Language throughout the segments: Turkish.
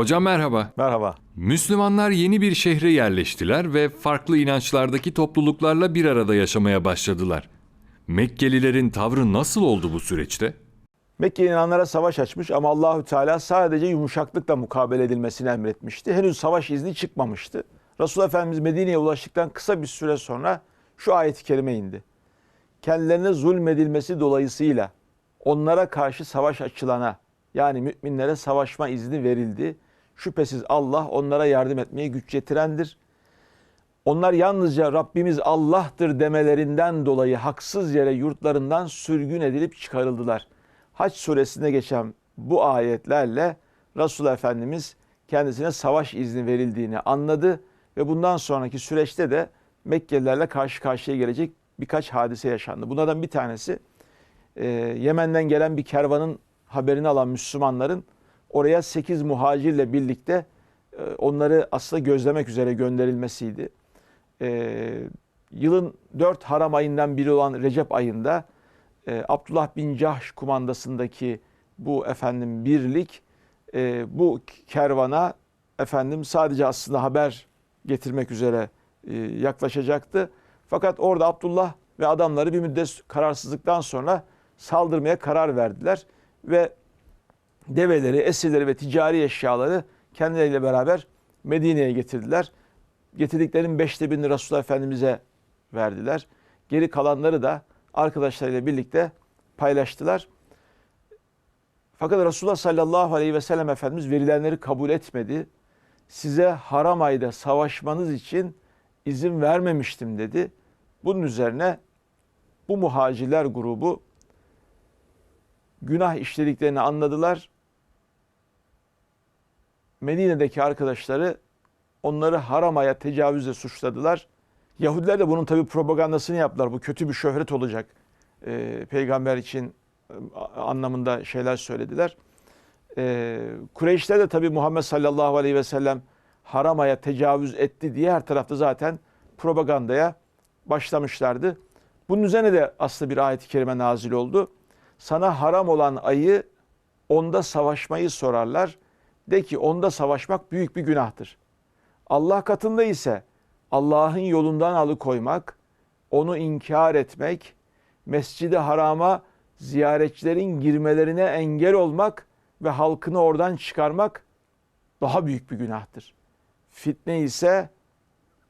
Hocam merhaba. Merhaba. Müslümanlar yeni bir şehre yerleştiler ve farklı inançlardaki topluluklarla bir arada yaşamaya başladılar. Mekkelilerin tavrı nasıl oldu bu süreçte? Mekke inananlara savaş açmış ama Allahü Teala sadece yumuşaklıkla mukabele edilmesini emretmişti. Henüz savaş izni çıkmamıştı. Resul Efendimiz Medine'ye ulaştıktan kısa bir süre sonra şu ayet-i kerime indi. Kendilerine zulmedilmesi dolayısıyla onlara karşı savaş açılana yani müminlere savaşma izni verildi. Şüphesiz Allah onlara yardım etmeye güç yetirendir. Onlar yalnızca Rabbimiz Allah'tır demelerinden dolayı haksız yere yurtlarından sürgün edilip çıkarıldılar. Haç suresinde geçen bu ayetlerle Resul Efendimiz kendisine savaş izni verildiğini anladı ve bundan sonraki süreçte de Mekkelilerle karşı karşıya gelecek birkaç hadise yaşandı. Bunlardan bir tanesi e, Yemen'den gelen bir kervanın haberini alan Müslümanların oraya 8 muhacirle birlikte e, onları aslında gözlemek üzere gönderilmesiydi. E, yılın 4 haram ayından biri olan Recep ayında e, Abdullah bin Cahş kumandasındaki bu efendim birlik bu kervana efendim sadece aslında haber getirmek üzere yaklaşacaktı. Fakat orada Abdullah ve adamları bir müddet kararsızlıktan sonra saldırmaya karar verdiler ve develeri, esirleri ve ticari eşyaları kendileriyle beraber Medine'ye getirdiler. Getirdiklerinin beşte birini Resulullah Efendimiz'e verdiler. Geri kalanları da arkadaşlarıyla birlikte paylaştılar. Fakat Resulullah sallallahu aleyhi ve sellem Efendimiz verilenleri kabul etmedi. Size haram ayda savaşmanız için izin vermemiştim dedi. Bunun üzerine bu muhacirler grubu günah işlediklerini anladılar. Medine'deki arkadaşları onları haramaya tecavüzle suçladılar. Yahudiler de bunun tabi propagandasını yaptılar. Bu kötü bir şöhret olacak. Ee, peygamber için e, anlamında şeyler söylediler. Ee, Kureyşler de tabi Muhammed sallallahu aleyhi ve sellem haramaya tecavüz etti diye her tarafta zaten propagandaya başlamışlardı. Bunun üzerine de aslında bir ayet-i kerime nazil oldu. Sana haram olan ayı onda savaşmayı sorarlar. De ki onda savaşmak büyük bir günahtır. Allah katında ise Allah'ın yolundan alıkoymak, onu inkar etmek, mescidi harama ziyaretçilerin girmelerine engel olmak ve halkını oradan çıkarmak daha büyük bir günahtır. Fitne ise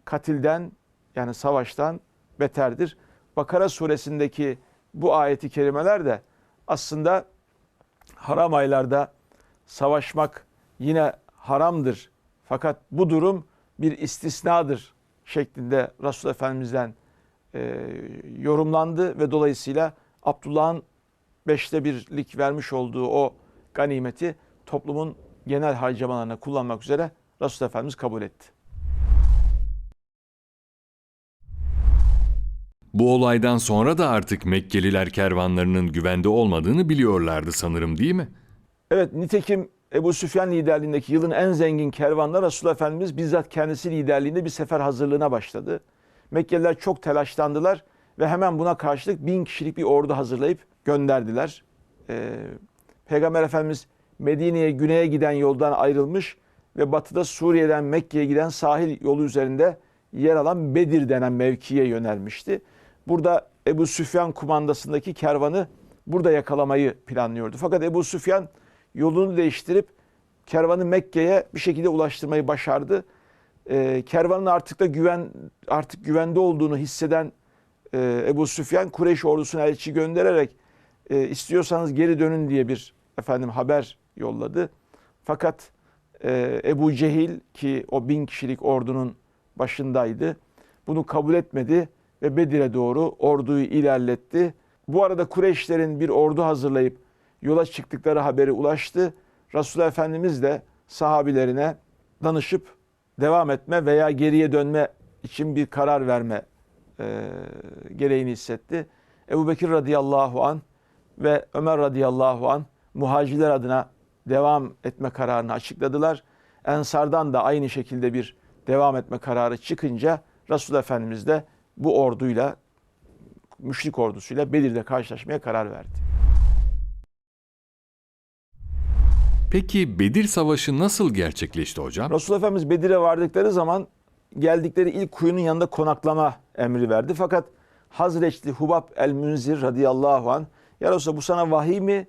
katilden yani savaştan beterdir. Bakara suresindeki bu ayeti kerimeler de aslında haram aylarda savaşmak yine haramdır. Fakat bu durum bir istisnadır şeklinde Resulullah Efendimiz'den e, yorumlandı ve dolayısıyla Abdullah'ın beşte birlik vermiş olduğu o ganimeti toplumun genel harcamalarına kullanmak üzere Resulullah Efendimiz kabul etti. Bu olaydan sonra da artık Mekkeliler kervanlarının güvende olmadığını biliyorlardı sanırım değil mi? Evet nitekim Ebu Süfyan liderliğindeki yılın en zengin kervanla Resulullah Efendimiz bizzat kendisi liderliğinde bir sefer hazırlığına başladı. Mekkeliler çok telaşlandılar ve hemen buna karşılık bin kişilik bir ordu hazırlayıp gönderdiler. Ee, Peygamber Efendimiz Medine'ye güneye giden yoldan ayrılmış ve batıda Suriye'den Mekke'ye giden sahil yolu üzerinde yer alan Bedir denen mevkiye yönelmişti. Burada Ebu Süfyan kumandasındaki kervanı burada yakalamayı planlıyordu. Fakat Ebu Süfyan yolunu değiştirip kervanı Mekke'ye bir şekilde ulaştırmayı başardı. Ee, kervanın artık da güven artık güvende olduğunu hisseden e, Ebu Süfyan Kureyş ordusuna elçi göndererek e, istiyorsanız geri dönün diye bir efendim haber yolladı. Fakat e, Ebu Cehil ki o bin kişilik ordunun başındaydı. Bunu kabul etmedi ve Bedir'e doğru orduyu ilerletti. Bu arada Kureyşlerin bir ordu hazırlayıp yola çıktıkları haberi ulaştı. Resulullah Efendimiz de sahabilerine danışıp devam etme veya geriye dönme için bir karar verme e, gereğini hissetti. Ebu Bekir radıyallahu an ve Ömer radıyallahu an muhacirler adına devam etme kararını açıkladılar. Ensardan da aynı şekilde bir devam etme kararı çıkınca Resulullah Efendimiz de bu orduyla, müşrik ordusuyla Bedir'de karşılaşmaya karar verdi. Peki Bedir Savaşı nasıl gerçekleşti hocam? Resulullah Efendimiz Bedir'e vardıkları zaman geldikleri ilk kuyunun yanında konaklama emri verdi. Fakat Hazreçli Hubab el-Münzir radıyallahu an ya Resulallah bu sana vahiy mi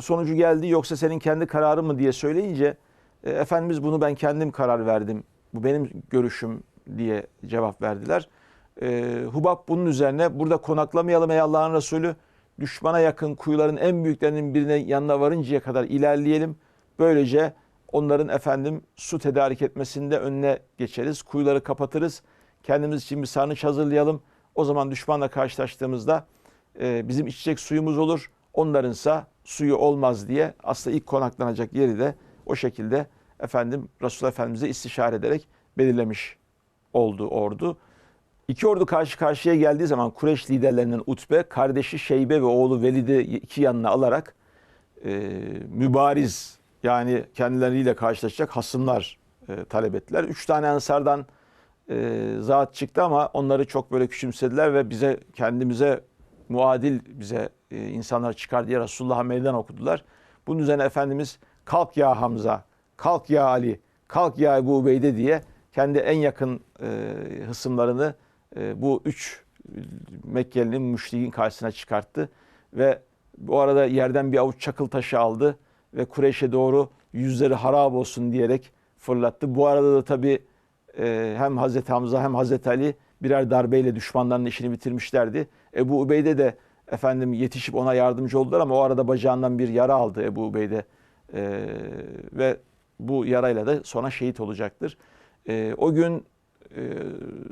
sonucu geldi yoksa senin kendi kararın mı diye söyleyince e, Efendimiz bunu ben kendim karar verdim. Bu benim görüşüm diye cevap verdiler. E, Hubab bunun üzerine burada konaklamayalım ey Allah'ın Resulü. Düşmana yakın kuyuların en büyüklerinin birine yanına varıncaya kadar ilerleyelim. Böylece onların efendim su tedarik etmesinde önüne geçeriz. Kuyuları kapatırız. Kendimiz için bir sarnıç hazırlayalım. O zaman düşmanla karşılaştığımızda e, bizim içecek suyumuz olur. Onlarınsa suyu olmaz diye aslında ilk konaklanacak yeri de o şekilde efendim Resulullah Efendimiz'e istişare ederek belirlemiş oldu ordu. İki ordu karşı karşıya geldiği zaman Kureyş liderlerinden Utbe, kardeşi Şeybe ve oğlu Velid'i iki yanına alarak e, mübariz yani kendileriyle karşılaşacak hasımlar e, talep ettiler. Üç tane ensardan e, zat çıktı ama onları çok böyle küçümsediler ve bize kendimize muadil bize e, insanlar çıkar diye Resulullah'a meydan okudular. Bunun üzerine Efendimiz kalk ya Hamza, kalk ya Ali, kalk ya Ebu Ubeyde diye kendi en yakın e, hısımlarını e, bu üç Mekkeli'nin müşrikin karşısına çıkarttı ve bu arada yerden bir avuç çakıl taşı aldı ve Kureyş'e doğru yüzleri harap olsun diyerek fırlattı. Bu arada da tabi hem Hazreti Hamza hem Hazreti Ali birer darbeyle düşmanların işini bitirmişlerdi. Ebu Ubeyde de efendim yetişip ona yardımcı oldular ama o arada bacağından bir yara aldı Ebu Ubeyde. Ee, ve bu yarayla da sonra şehit olacaktır. Ee, o gün e,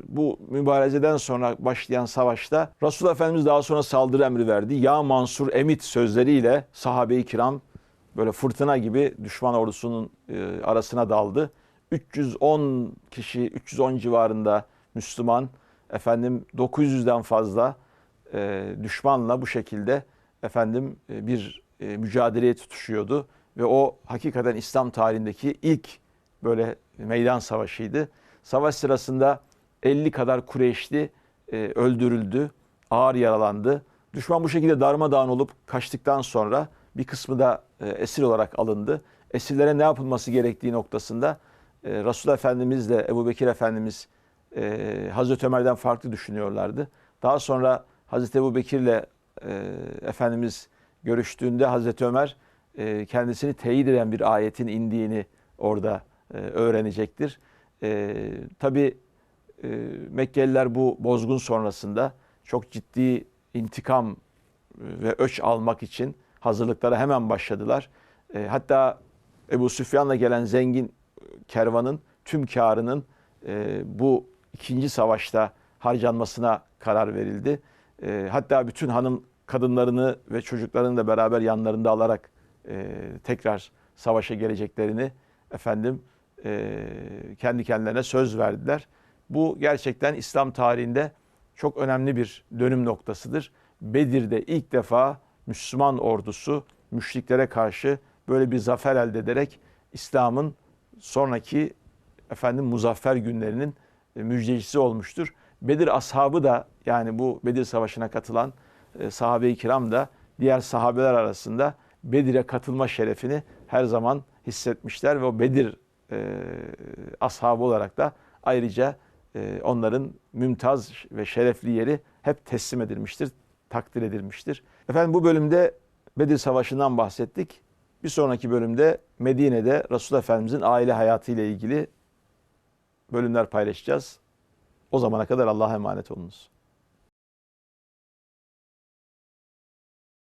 bu mübarezeden sonra başlayan savaşta Resulullah Efendimiz daha sonra saldırı emri verdi. Ya Mansur Emit sözleriyle sahabe-i kiram böyle fırtına gibi düşman ordusunun e, arasına daldı. 310 kişi, 310 civarında Müslüman, efendim 900'den fazla e, düşmanla bu şekilde efendim e, bir mücadeleye tutuşuyordu ve o hakikaten İslam tarihindeki ilk böyle meydan savaşıydı. Savaş sırasında 50 kadar Kureyşli e, öldürüldü, ağır yaralandı. Düşman bu şekilde darmadağın olup kaçtıktan sonra bir kısmı da e, esir olarak alındı. Esirlere ne yapılması gerektiği noktasında e, Resulullah Efendimiz de Ebu Bekir Efendimiz e, Hazreti Ömer'den farklı düşünüyorlardı. Daha sonra Hazreti Ebu Bekir'le e, Efendimiz görüştüğünde Hazreti Ömer e, kendisini teyit eden bir ayetin indiğini orada e, öğrenecektir. E, Tabi e, Mekkeliler bu bozgun sonrasında çok ciddi intikam e, ve öç almak için hazırlıklara hemen başladılar. E, hatta Ebu Süfyan'la gelen zengin kervanın tüm karının e, bu ikinci savaşta harcanmasına karar verildi. E, hatta bütün hanım kadınlarını ve çocuklarını da beraber yanlarında alarak e, tekrar savaşa geleceklerini efendim e, kendi kendilerine söz verdiler. Bu gerçekten İslam tarihinde çok önemli bir dönüm noktasıdır. Bedir'de ilk defa Müslüman ordusu müşriklere karşı böyle bir zafer elde ederek İslam'ın sonraki efendim muzaffer günlerinin e, müjdecisi olmuştur. Bedir ashabı da yani bu Bedir Savaşı'na katılan e, sahabe-i kiram da diğer sahabeler arasında Bedir'e katılma şerefini her zaman hissetmişler ve o Bedir e, ashabı olarak da ayrıca e, onların mümtaz ve şerefli yeri hep teslim edilmiştir, takdir edilmiştir. Efendim bu bölümde Bedir Savaşı'ndan bahsettik. Bir sonraki bölümde Medine'de Resulullah Efendimizin aile hayatı ile ilgili bölümler paylaşacağız. O zamana kadar Allah'a emanet olunuz.